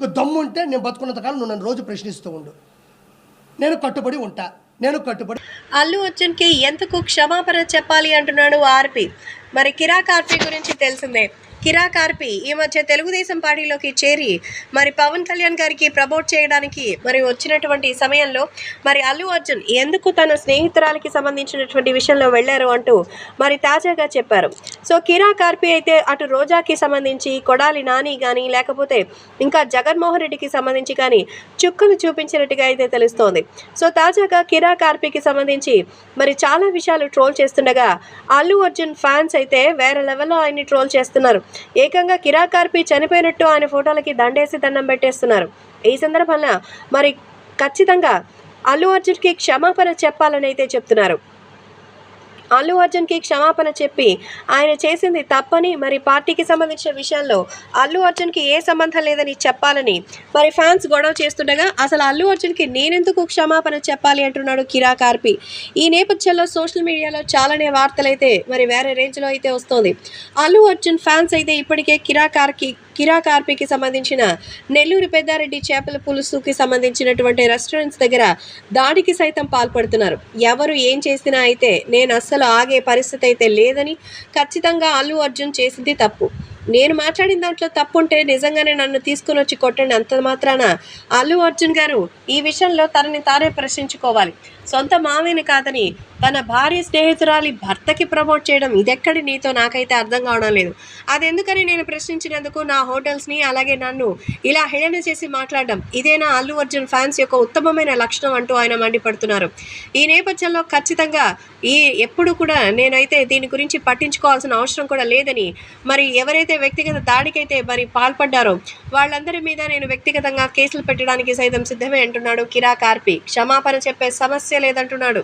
నీకు దమ్ము ఉంటే నేను బతుకున్నంత కాలం నువ్వు నన్ను రోజు ప్రశ్నిస్తూ ఉండు. నేను కట్టుబడి ఉంటా. నేను కట్టుబడి అల్లు అర్జున్కి ఎందుకు క్షమాపణ చెప్పాలి అంటున్నాడు ఆర్పి. మరి కిరాక్ ఆర్పి గురించి తెలిసిందే. కిరా కార్పి ఈ మధ్య తెలుగుదేశం పార్టీలోకి చేరి మరి పవన్ కళ్యాణ్ గారికి ప్రమోట్ చేయడానికి మరి వచ్చినటువంటి సమయంలో మరి అల్లు అర్జున్ ఎందుకు తన స్నేహితురాలకి సంబంధించినటువంటి విషయంలో వెళ్ళారు అంటూ మరి తాజాగా చెప్పారు. సో కిరా కార్పి అయితే అటు రోజాకి సంబంధించి కొడాలి నాని కానీ లేకపోతే ఇంకా జగన్మోహన్ రెడ్డికి సంబంధించి కానీ చుక్కలు చూపించినట్టుగా అయితే తెలుస్తోంది. సో తాజాగా కిరా కార్పీకి సంబంధించి మరి చాలా విషయాలు ట్రోల్ చేస్తుండగా అల్లు అర్జున్ ఫ్యాన్స్ అయితే వేరే లెవెల్లో ఆయన్ని ట్రోల్ చేస్తున్నారు. ఏకంగా కిరాక్ చనిపోయినట్టు ఆయన ఫోటోలకి దండేసి దండం పెట్టేస్తున్నారు. ఈ సందర్భంగా మరి ఖచ్చితంగా అల్లు అర్జున్కి క్షమాపణ చెప్పాలని అయితే చెప్తున్నారు. అల్లు అర్జున్కి క్షమాపణ చెప్పి ఆయన చేసింది తప్పని మరి పార్టీకి సంబంధించిన విషయాల్లో అల్లు అర్జున్కి ఏ సంబంధం లేదని చెప్పాలని. మరి ఫ్యాన్స్ గొడవ చేస్తుండగా అసలు అల్లు అర్జున్కి నేనెందుకు క్షమాపణ చెప్పాలి అంటున్నాడు కిరా కార్పి ఈ నేపథ్యంలో సోషల్ మీడియాలో చాలానే వార్తలైతే మరి వేరే రేంజ్లో అయితే వస్తోంది. అల్లు అర్జున్ ఫ్యాన్స్ అయితే ఇప్పటికే కిరా కార్కి కిరా కార్పీకి సంబంధించిన నెల్లూరు పెద్దారెడ్డి చేపల పులుసుకి సంబంధించినటువంటి రెస్టారెంట్స్ దగ్గర దాడికి సైతం పాల్పడుతున్నారు. ఎవరు ఏం చేసినా అయితే నేను అస్సలు ఆగే పరిస్థితి అయితే లేదని ఖచ్చితంగా అల్లు అర్జున్ చేసింది తప్పు. నేను మాట్లాడిన దాంట్లో తప్పు ఉంటే నిజంగానే నన్ను తీసుకుని వచ్చి కొట్టండి. అంత మాత్రాన అల్లు అర్జున్ గారు ఈ విషయంలో తనని తానే ప్రశ్నించుకోవాలి. సొంత మామయ్యని కాదని తన భార్య స్నేహితురాలి భర్తకి ప్రమోట్ చేయడం ఇదెక్కడి నీతో నాకైతే అర్థం కావడం లేదు. అది ఎందుకని నేను ప్రశ్నించినందుకు నా హోటల్స్ని అలాగే నన్ను ఇలా హేళన చేసి మాట్లాడడం ఇదేనా అల్లు అర్జున్ ఫ్యాన్స్ యొక్క ఉత్తమమైన లక్షణం అంటూ ఆయన మండిపడుతున్నారు. ఈ నేపథ్యంలో ఖచ్చితంగా ఈ ఎప్పుడు కూడా నేనైతే దీని గురించి పట్టించుకోవాల్సిన అవసరం కూడా లేదని మరి ఎవరైతే వ్యక్తిగత దాడికైతే మరి పాల్పడ్డారో. వాళ్ళందరి మీద నేను వ్యక్తిగతంగా కేసులు పెట్టడానికి సైతం సిద్ధమే అంటున్నాడు కిరా కార్పి క్షమాపణ చెప్పే సమస్య లేదంటున్నాడు.